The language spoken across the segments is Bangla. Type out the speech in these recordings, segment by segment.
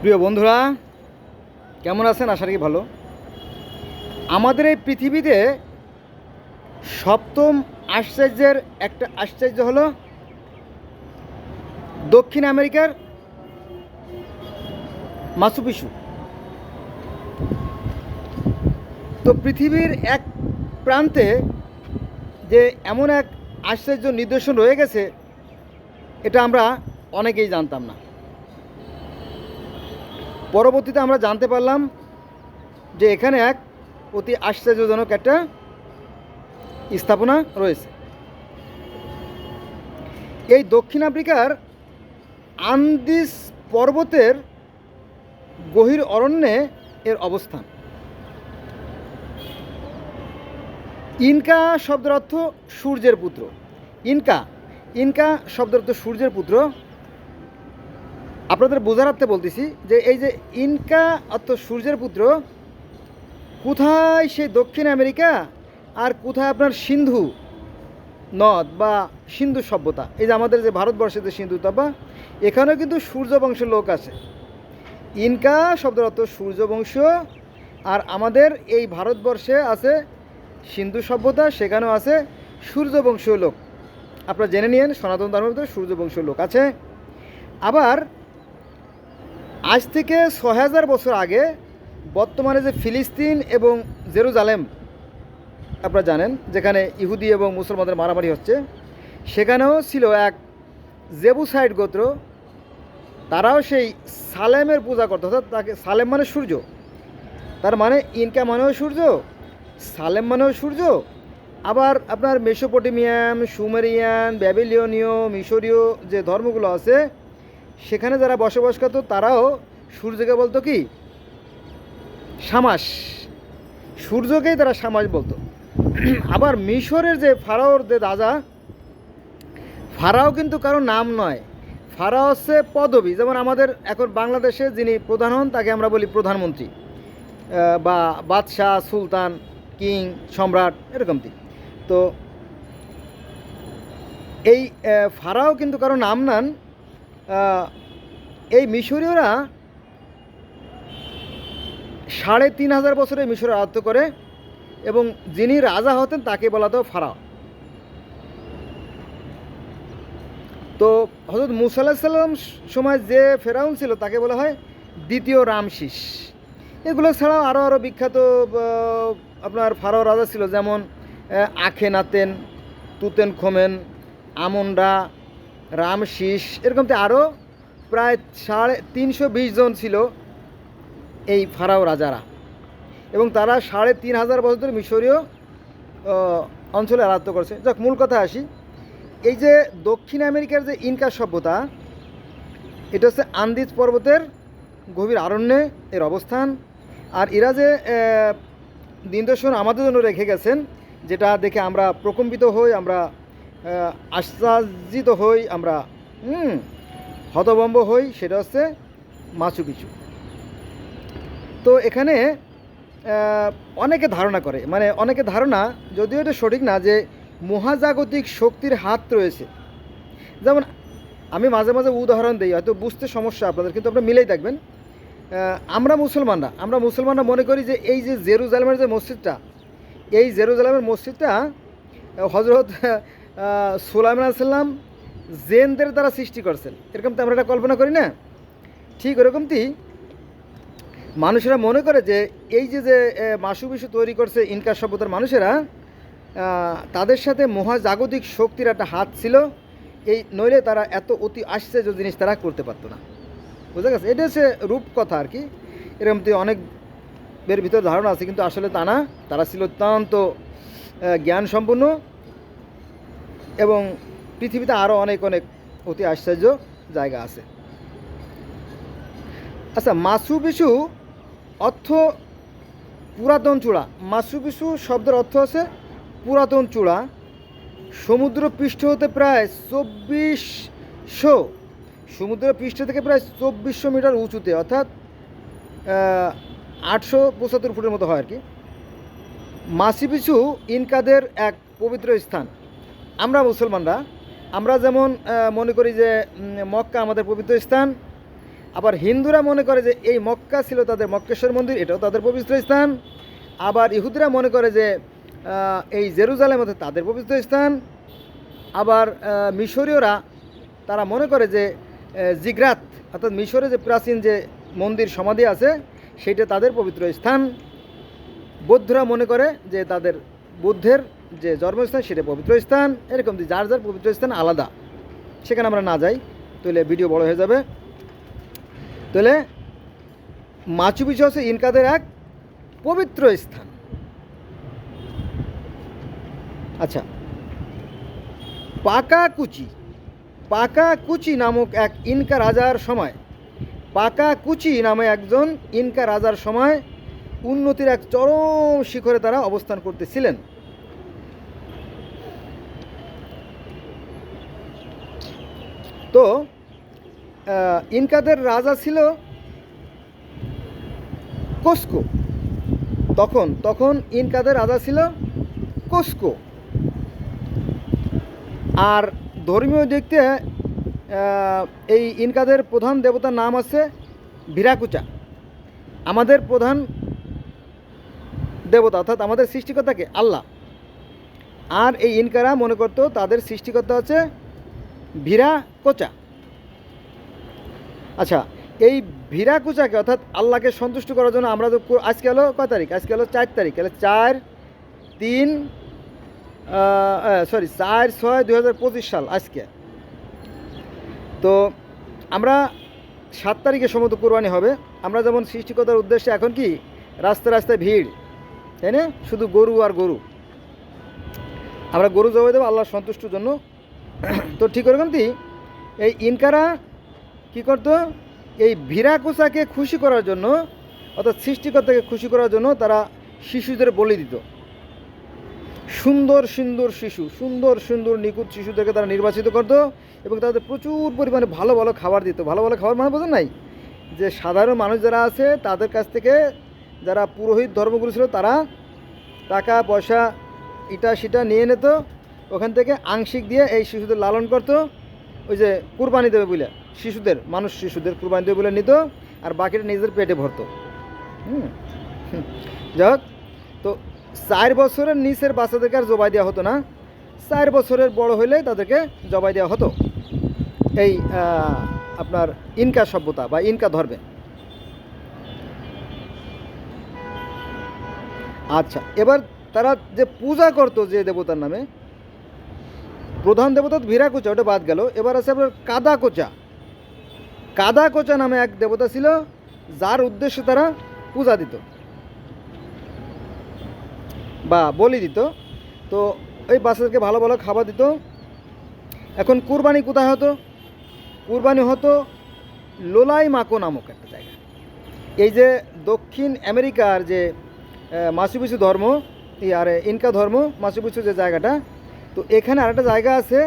প্রিয় বন্ধুরা, কেমন আছেন? আশা রাখি ভালো। আমাদের এই পৃথিবীতে সপ্তম আশ্চর্যের একটা আশ্চর্য হলো দক্ষিণ আমেরিকার মাসুপিসু তো পৃথিবীর এক প্রান্তে যে এমন এক আশ্চর্য নিদর্শন রয়ে গেছে, এটা আমরা অনেকেই জানতাম না। পরবর্তীতে আমরা জানতে পারলাম যে এখানে এক অতি আশ্চর্যজনক একটা স্থাপনা রয়েছে। এই দক্ষিণ আফ্রিকার আন্দিস পর্বতের গভীর অরণ্যে এর অবস্থান। ইনকা শব্দের অর্থ সূর্যের পুত্র। ইনকা ইনকা শব্দের অর্থ সূর্যের পুত্র। আপনাদের বোঝারাতে বলতেছি যে এই যে ইনকা অর্থ সূর্যের পুত্র, কোথায় সেই দক্ষিণ আমেরিকা আর কোথায় আপনার সিন্ধু নদ বা সিন্ধু সভ্যতা? এই যে আমাদের যে ভারতবর্ষে যে সিন্ধু তপা, এখানেও কিন্তু সূর্য বংশের লোক আছে। ইনকা শব্দের অর্থ সূর্যবংশ আর আমাদের এই ভারতবর্ষে আছে সিন্ধু সভ্যতা, সেখানেও আছে সূর্যবংশীয় লোক। আপনারা জেনে নিন সনাতন ধর্মের ভিতরে সূর্যবংশীয় লোক আছে। আবার আজ থেকে ছ হাজার বছর আগে বর্তমানে যে ফিলিস্তিন এবং জেরুজালেম, আপনারা জানেন, যেখানে ইহুদি এবং মুসলমানদের মারামারি হচ্ছে, সেখানেও ছিল এক জেবুসাইড গোত্র। তারাও সেই সালেমের পূজা করতো, অর্থাৎ তাকে সালেম মানে সূর্য। তার মানে ইনকা মানেও সূর্য, সালেম মানেও সূর্য। আবার আপনার মেসোপটেমিয়ান, সুমেরিয়ান, ব্যাবিলিয়নীয়, মিশরীয় যে ধর্মগুলো আছে সেখানে যারা বসবাস করত, তারাও সূর্যকে বলতো কি? সামাস। সূর্যকেই তারা সামাস বলতো। আবার মিশরের যে ফারাওর যে রাজা, ফারাও কিন্তু কারও নাম নয়। ফারাও হচ্ছে পদবী। যেমন আমাদের এখন বাংলাদেশে যিনি প্রধান হন, তাকে আমরা বলি প্রধানমন্ত্রী। বা বাদশাহ, সুলতান, কিং, সম্রাট এরকমটি তো এই ফারাও কিন্তু কারও নাম নান এই মিশরীয়রা সাড়ে তিন হাজার বছরে মিশরে রাজত্ব করে এবং যিনি রাজা হতেন তাকে বলা হতো ফারাও। তো হজরত মুসা সাল্লাম সময় যে ফেরাউন ছিল তাকে বলা হয় দ্বিতীয় রামশিস। এগুলো ছাড়াও আরও আরও বিখ্যাত আপনার ফারাও রাজা ছিল যেমন আহ, আখেনাতেন তুতেন খোমেন আমনরা রামশিস এরকমতে আরও প্রায় সাড়ে তিনশো বিশ জন ছিল এই ফারাও রাজারা। এবং তারা সাড়ে তিন হাজার বছর ধরে মিশরীয় অঞ্চলে রাজত্ব করেছে। যাক, মূল কথা আসি। এই যে দক্ষিণ আমেরিকার যে ইনকা সভ্যতা, এটা হচ্ছে আন্দিজ পর্বতের গভীর আরণ্যে এর অবস্থান। আর এরা যে নিদর্শন আমাদের জন্য রেখে গেছেন, যেটা দেখে আমরা প্রকম্পিত হই, আমরা আশ্চর্যিত হই আমরা, হুম, হতভম্ব হই, সেটা হচ্ছে মাচু পিছু তো এখানে অনেকে ধারণা করে মানে অনেকে ধারণা, যদিও এটা সঠিক না, যে মহাজাগতিক শক্তির হাত রয়েছে। যেমন, আমি মাঝে মাঝে উদাহরণ দিই, হয়তো বুঝতে সমস্যা, আপনাদের কিন্তু আপনারা মিলেই থাকবেন। আমরা মুসলমানরা আমরা মুসলমানরা মনে করি যে এই যে জেরুজালেমের যে মসজিদটা, এই জেরুজালেমের মসজিদটা হজরত সুলাইমান সাল্লাম জেনদের দ্বারা সৃষ্টি করছেন। এরকম তো আমরা এটা কল্পনা করি না। ঠিক ওরকমটি মানুষেরা মনে করে যে এই যে যে মাসু বিশু তৈরি করছে ইনকার সভ্যতার মানুষেরা তাদের সাথে মহাজাগতিক শক্তির একটা হাত ছিল। এই নইলে তারা এত অতি আশ্চর্য জিনিস তারা করতে পারতো না। বুঝা গেছে? এটা হচ্ছে রূপকথা আর কি। এরকমটি অনেক এর ভিতর ধারণা আছে, কিন্তু আসলে তা না। তারা ছিল অত্যন্ত জ্ঞান সম্পন্ন এবং পৃথিবীতে আরও অনেক অনেক অতি আশ্চর্য জায়গা আছে। আচ্ছা মাসু পিছু অর্থ পুরাতন চূড়া। মাসু পিছু শব্দের অর্থ আছে পুরাতন চূড়া। সমুদ্র পৃষ্ঠ হতে প্রায় চব্বিশশো সমুদ্র পৃষ্ঠ থেকে প্রায় চব্বিশশো মিটার উঁচুতে, অর্থাৎ আটশো পঁচাত্তর ফুটের মতো হয় আর কি। মাসি পিছু ইনকাদের এক পবিত্র স্থান। আমরা মুসলমানরা, আমরা যেমন মনে করি যে মক্কা আমাদের পবিত্র স্থান, আবার হিন্দুরা মনে করে যে এই মক্কা ছিল তাদের মক্কেশ্বর মন্দির, এটাও তাদের পবিত্র স্থান, আবার ইহুদিরা মনে করে যে এই জেরুজালেম হচ্ছে তাদের পবিত্র স্থান, আবার মিশরীয়রা তারা মনে করে যে জিগ্রাত, অর্থাৎ মিশরে যে প্রাচীন যে মন্দির সমাধি আছে, সেইটা তাদের পবিত্র স্থান। বৌদ্ধরা মনে করে যে তাদের বুদ্ধের যে জন্মস্থান সেটা পবিত্র স্থান, এরকম যার যার পবিত্র স্থান আলাদা। সেখানে আমরা না যাই, তাহলে ভিডিও বড় হয়ে যাবে। তাহলে মাচু পিছু হচ্ছে ইনকাদের এক পবিত্র স্থান। আচ্ছা পাকাকুচি। পাকাকুচি নামক এক ইনকা রাজার সময়, পাকাকুচি নামে একজন ইনকা রাজার সময় উন্নতির এক চরম শিখরে তারা অবস্থান করতেছিলেন। তো ইনকাদের রাজা ছিল কোস্কো। তখন তখন ইনকাদের রাজা ছিল কোস্কো। আর ধর্মীয় থেকে এই ইনকাদের প্রধান দেবতার নাম আছে ভিরাকুচা। আমাদের প্রধান দেবতা, অর্থাৎ আমাদের সৃষ্টিকর্তাকে আল্লাহ। আর এই ইনকারা মনে করতো তাদের সৃষ্টিকর্তা হচ্ছে ভিরা কোচা। আচ্ছা এই ভিরা কোচাকে অর্থাৎ আল্লাহকে সন্তুষ্ট করার জন্য আমরা তো আজকে হলো কয় তারিখ? আজকে হলো চার তারিখ, তাহলে চার তিন সরি চার ছয় পঁচিশ সাল আজকে। তো আমরা সাত তারিখে সমস্ত কোরবানি হবে। আমরা যেমন সৃষ্টিকতার উদ্দেশ্যে এখন কি? রাস্তায় রাস্তায় ভিড়, তাই না? শুধু গরু আর গরু। আমরা গরু জবাই দেবো আল্লাহর সন্তুষ্টর জন্য। তো ঠিক ওরকম কি এই ইনকারা কি করতো? এই ভিরাকুসাকে খুশি করার জন্য, অর্থাৎ সৃষ্টিকর্তাকে খুশি করার জন্য তারা শিশুদের বলি দিত। সুন্দর সুন্দর শিশু, সুন্দর সুন্দর নিখুঁত শিশুদেরকে তারা নির্বাচিত করতো এবং তাদের প্রচুর পরিমাণে ভালো ভালো খাবার দিত। ভালো ভালো খাবার মানে বোঝেন নাই? যে সাধারণ মানুষ যারা আছে, তাদের কাছ থেকে যারা পুরোহিত ধর্মগুরু ছিল, তারা টাকা, পয়সা, ইটা, সেটা নিয়ে নিত। ওখান থেকে আংশিক দিয়ে এই শিশুদের লালন করতো, ওই যে কুরবানি দেবে বলে, শিশুদের, মানুষ শিশুদের কুরবানি দেবে বলে নিত, আর বাকিটা নিজের পেটে ভরতো। হুম। যাই হোক, তো চার বছরের নিচের বাচ্চাদেরকে আর জবাই দেওয়া হতো না। চার বছরের বড় হলে তাদেরকে জবাই দেওয়া হতো। এই আপনার ইনকা সভ্যতা বা ইনকা ধর্মে। আচ্ছা এবার তারা যে পূজা করতো যে দেবতার নামে প্রধান দেবতা ভিরাকুচা ওটা বাদ গেল। এবার আছে আপনার কাদা কোচা। কাদা কোচা নামে এক দেবতা ছিল, যার উদ্দেশ্যে তারা পূজা দিত। বা বলি দিত। তো ওই বাচ্চাদেরকে ভালো ভালো খাবার দিত। এখন কুরবানি কোথায় হতো? কুরবানি হতো লোলাই মাকো নামক একটা জায়গা এই যে দক্ষিণ আমেরিকার যে মাসুপিছু ধর্ম আর ইনকা ধর্ম মাসুপিছু যে জায়গাটা তো এখানে আরেকটা জায়গা আছে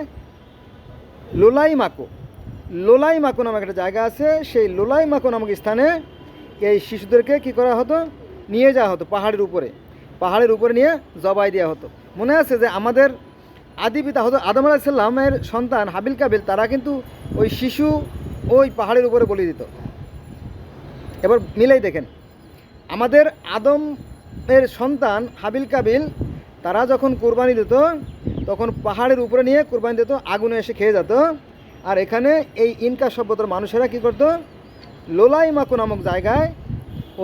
লোলাই মাকো লোলাই মাকো নামক একটা জায়গা আছে। সেই লোলাই মাকো নামক স্থানে এই শিশুদেরকে কি করা হতো? নিয়ে যাওয়া হতো পাহাড়ের উপরে। পাহাড়ের উপরে নিয়ে জবাই দেওয়া হতো। মনে আছে যে আমাদের আদি পিতা হতো আদম আলাহিসাল্লামের সন্তান হাবিল কাবিল, তারা কিন্তু ওই শিশু ওই পাহাড়ের উপরে বলি দিত। এবার মিলেই দেখেন। আমাদের আদম এর সন্তান হাবিল কাবিল তারা যখন কোরবানি দিত, তখন পাহাড়ের উপরে নিয়ে কোরবানি দিত, আগুনে এসে খেয়ে যেত। আর এখানে এই ইনকা সভ্যতার মানুষেরা কি করতো? লোলাই মাকু নামক জায়গায়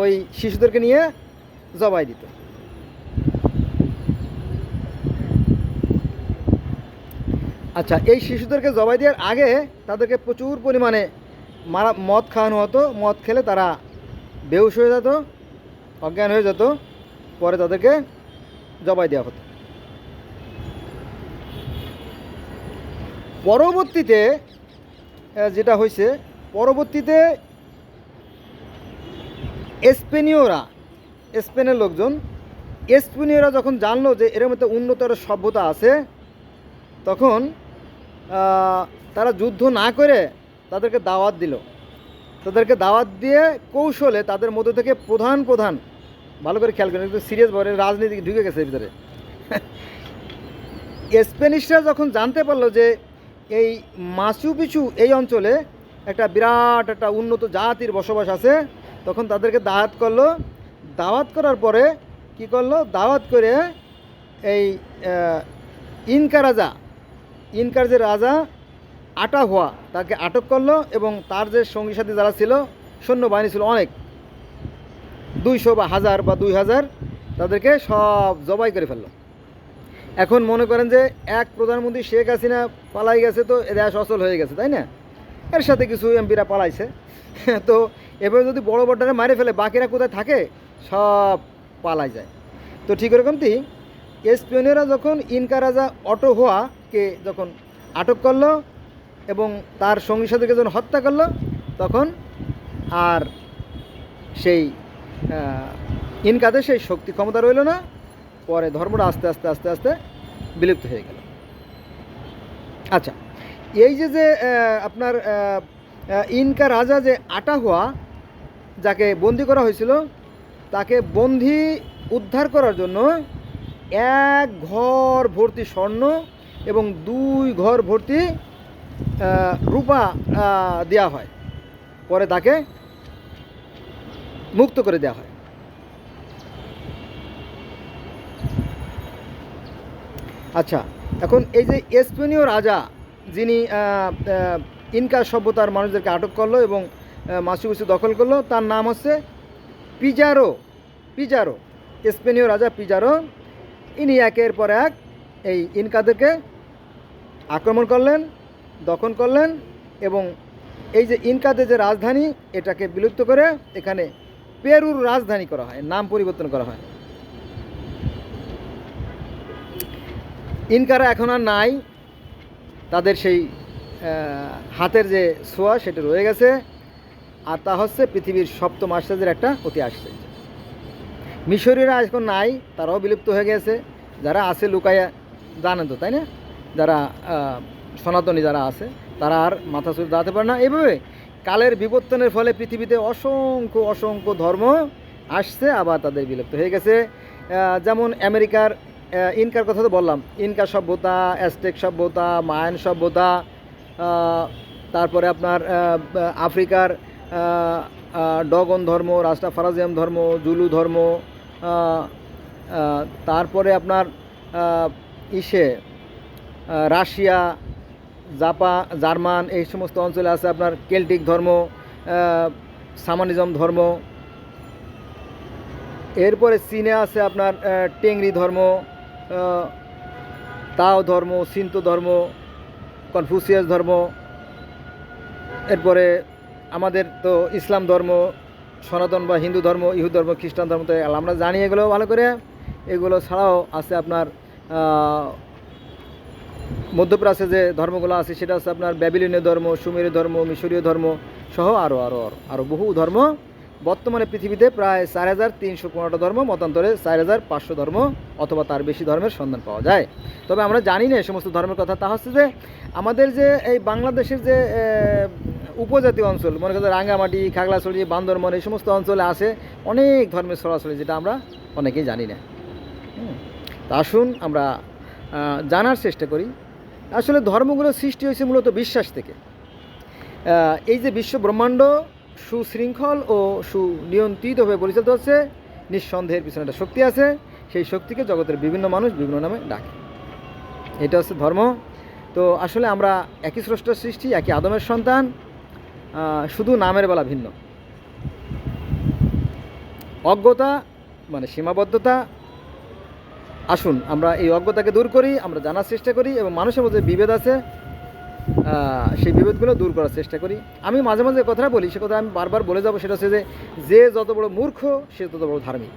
ওই শিশুদেরকে নিয়ে জবাই দিত। আচ্ছা এই শিশুদেরকে জবাই দেওয়ার আগে তাদেরকে প্রচুর পরিমাণে মারা, মদ খাওয়ানো হতো। মদ খেলে তারা বেহুশ হয়ে যেত, অজ্ঞান হয়ে যেত। পরে তাদেরকে জবাই দেওয়া হতো। পরবর্তীতে যেটা হয়েছে, পরবর্তীতে স্পেনীয়রা, স্পেনের লোকজন, স্পেনীয়রা যখন জানলো যে এর মধ্যে উন্নতর সভ্যতা আছে, তখন তারা যুদ্ধ না করে তাদেরকে দাওয়াত দিল। তাদেরকে দাওয়াত দিয়ে কৌশলে তাদের মধ্যে থেকে প্রধান প্রধান ভালো করে খেয়াল করেন, একটু সিরিয়াস ভাবে রাজনীতি ঢুকে গেছে ভিতরে। স্প্যানিশরা যখন জানতে পারল যে এই মাচু পিছু এই অঞ্চলে একটা বিরাট একটা উন্নত জাতির বসবাস আছে, তখন তাদেরকে দাওয়াত করল। দাওয়াত করার পরে কি করল? দাওয়াত করে এই ইনকা রাজা, ইনকার যে রাজা আটা হওয়া তাকে আটক করল এবং তার যে সঙ্গী সাথী যারা ছিল, সৈন্যবাহিনী ছিল অনেক। দুইশো বা হাজার বা দুই হাজার তাদেরকে সব জবাই করে ফেলল। এখন মনে করেন যে এক প্রধানমন্ত্রী শেখ হাসিনা পালাই গেছে তো এ দেশ অচল হয়ে গেছে, তাই না? এর সাথে কিছু এমপিরা পালাইছে। তো এবার যদি বড় বড়টারে মারে ফেলে, বাকিরা কোথায় থাকে? সব পালাই যায়। তো ঠিক এরকমটি স্পেনীয়রা যখন ইনকা রাজা অটো হওয়াকে যখন আটক করল এবং তার সঙ্গী সাথীকে যখন হত্যা করল, তখন আর সেই ইনকাতে সেই শক্তি ক্ষমতা রইল না, পরে ধর্মটা আস্তে আস্তে আস্তে আস্তে বিলুপ্ত হয়ে গেল। আচ্ছা এই যে যে আপনার ইনকা রাজা যে আটা হওয়া যাকে বন্দি করা হয়েছিল, তাকে বন্দি উদ্ধার করার জন্য এক ঘর ভর্তি স্বর্ণ এবং দুই ঘর ভর্তি রূপা দেওয়া হয়। পরে তাকে মুক্ত করে দেওয়া হয়। আচ্ছা এখন এই যে স্পেনীয় রাজা, যিনি ইনকা সভ্যতার মানুষদেরকে আটক করল এবং মাসুগুসু দখল করল, তার নাম হচ্ছে পিজারো পিজারো স্পেনীয় রাজা পিজারো। ইনি একের পর এক এই ইনকাদেরকে আক্রমণ করলেন, দখল করলেন এবং এই যে ইনকাদের যে রাজধানী, এটাকে বিলুপ্ত করে এখানে পেরুর রাজধানী করা হয়, নাম পরিবর্তন করা হয়। ইনকারা এখন আর নাই। তাদের সেই হাতের যে ছোঁয়া সেটা রয়ে গেছে। আর তা হচ্ছে পৃথিবীর সপ্তম আশ্চর্যের একটা অতি আশ্চর্য। মিশরীয়রা এখন নাই, তারাও বিলুপ্ত হয়ে গেছে। যারা আছে লুকাইয়া জানেন তো, তাই না? যারা সনাতনী যারা আছে, তারা আর মাথা চুল দাঁড়াতে পারে না। এইভাবে কালের বিবর্তনের ফলে পৃথিবীতে অসংখ্য অসংখ্য ধর্ম আসছে, আবার তাদের বিলুপ্ত হয়ে গেছে। যেমন আমেরিকার ইনকার কথা তো বললাম। ইনকা সভ্যতা অ্যাস্টেক সভ্যতা, মায়ান সভ্যতা তারপরে আপনার আফ্রিকার ডগন ধর্ম রাস্টা ফারাজিয়াম ধর্ম, জুলু ধর্ম তারপরে আপনার ইসে রাশিয়া জাপা, জার্মান, এই সমস্ত অঞ্চলে আছে আপনার কেল্টিক ধর্ম সামানিজম ধর্ম। এরপরে চীনে আছে আপনার টেংরি ধর্ম তাও ধর্ম সিন্ত ধর্ম, কনফুসিয়াস ধর্ম। এরপরে আমাদের তো ইসলাম ধর্ম, সনাতন বা হিন্দু ধর্ম, ইহুদ ধর্ম, খ্রিস্টান ধর্ম, তো আমরা জানি এগুলো ভালো করে। এগুলো ছাড়াও আছে আপনার মধ্যপ্রাচ্যে যে ধর্মগুলো আছে, সেটা হচ্ছে আপনার ব্যাবিলিনীয় ধর্ম, সুমেরীয় ধর্ম, মিশরীয় ধর্ম সহ আরও আরও আরও বহু ধর্ম। বর্তমানে পৃথিবীতে প্রায় চার হাজার তিনশো পনেরোটা ধর্ম, মতান্তরে চার হাজার পাঁচশো ধর্ম অথবা তার বেশি ধর্মের সন্ধান পাওয়া যায়। তবে আমরা জানি না এই সমস্ত ধর্মের কথা, তা হচ্ছে যে আমাদের যে এই বাংলাদেশের যে উপজাতি অঞ্চল, মনে করেন রাঙ্গামাটি, খাগড়াছড়ি বান্দরমন এই সমস্ত অঞ্চলে আছে অনেক ধর্মের সরাসরি, যেটা আমরা অনেকেই জানি না। তা আসুন আমরা জানার চেষ্টা করি। আসলে ধর্মগুলো সৃষ্টি হয়েছে মূলত বিশ্বাস থেকে। এই যে বিশ্ব ব্রহ্মাণ্ড সুশৃঙ্খল ও সুনিয়ন্ত্রিতভাবে পরিচালিত হচ্ছে, নিঃসন্দেহের পিছনে একটা শক্তি আছে, সেই শক্তিকে জগতের বিভিন্ন মানুষ বিভিন্ন নামে ডাকে। এটা হচ্ছে ধর্ম। তো আসলে আমরা একই স্রষ্টার সৃষ্টি, একই আদমের সন্তান শুধু নামের বেলা ভিন্ন। অজ্ঞতা মানে সীমাবদ্ধতা আসুন, আমরা এই অজ্ঞতাকে দূর করি, আমরা জানার চেষ্টা করি এবং মানুষের মধ্যে বিভেদ আছে সেই বিভেদগুলো দূর করার চেষ্টা করি। আমি মাঝে মাঝে কথাটা বলি, সে কথা আমি বারবার বলে যাব, সেটা হচ্ছে যে যে যত বড় মূর্খ, সে তত বড় ধার্মিক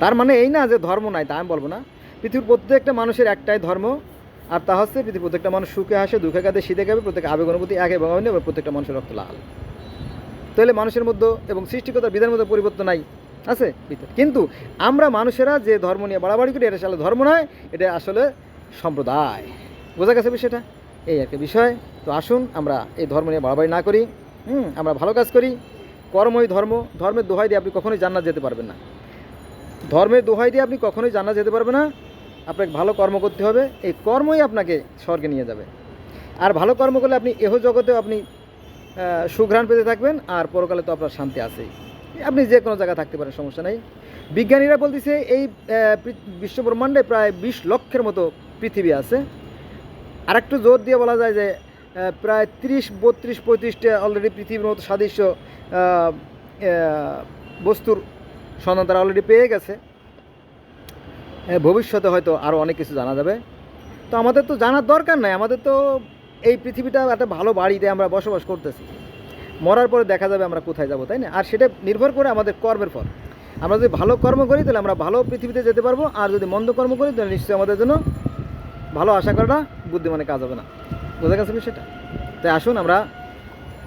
তার মানে এই না যে ধর্ম নাই, তা আমি বলব না। পৃথিবীর প্রত্যেকটা মানুষের একটাই ধর্ম, আর তা হচ্ছে পৃথিবীর প্রত্যেকটা মানুষ সুখে হাসে, দুঃখে কাঁদে, শীতে কাঁপে প্রত্যেক আবেগ অনুভূতি এক এবং প্রত্যেকটা মানুষের রক্ত লাল। তাহলে মানুষের মধ্যে এবং সৃষ্টিকতার বিধানের মধ্যে পরিবর্তন নাই। আছে, ভিতরে। কিন্তু আমরা মানুষেরা যে ধর্ম নিয়ে বাড়াবাড়ি করি, এটা আসলে ধর্ম নয়, এটা আসলে সম্প্রদায়। বোঝা গেছে বিষয়টা? এই একটা বিষয়। তো আসুন, আমরা এই ধর্ম নিয়ে বাড়াবাড়ি না করি, হুম, আমরা ভালো কাজ করি। কর্মই ধর্ম, ধর্মের দোহাই দিয়ে আপনি কখনোই জান্নাত যেতে পারবেন না। ধর্মের দোহাই দিয়ে আপনি কখনোই জান্নাত যেতে পারবেন না। আপনাকে ভালো কর্ম করতে হবে, এই কর্মই আপনাকে স্বর্গে নিয়ে যাবে। আর ভালো কর্ম করলে আপনি এহ জগতেও আপনি সুঘ্রাণ পেতে থাকবেন, আর পরকালে তো আপনার শান্তি আছেই। আপনি যে কোনো জায়গায় থাকতে পারেন, সমস্যা নেই। বিজ্ঞানীরা বলতেছে এই বিশ্বব্রহ্মাণ্ডে প্রায় বিশ লক্ষের মতো পৃথিবী আছে। আর একটু জোর দিয়ে বলা যায় যে প্রায় তিরিশ, বত্রিশ, পঁয়ত্রিশটা অলরেডি পৃথিবীর মতো সাদৃশ্য বস্তুর সন্ধান তারা অলরেডি পেয়ে গেছে। ভবিষ্যতে হয়তো আরও অনেক কিছু জানা যাবে। তো আমাদের তো জানার দরকার নাই, আমাদের তো এই পৃথিবীটা একটা ভালো বাড়িতে আমরা বসবাস করতেছি। মরার পরে দেখা যাবে আমরা কোথায় যাব, তাই না? আর সেটা নির্ভর করে আমাদের কর্মের ফল। আমরা যদি ভালো কর্ম করি, তাহলে আমরা ভালো পৃথিবীতে যেতে পারব, আর যদি মন্দ কর্ম করি, তাহলে নিশ্চয়ই আমাদের জন্য ভালো আশা করাটা বুদ্ধিমানে কাজ হবে না। বোঝা গেছে সেটা তাই আসুন, আমরা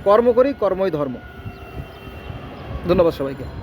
কর্ম করি, কর্মই ধর্ম। ধন্যবাদ সবাইকে।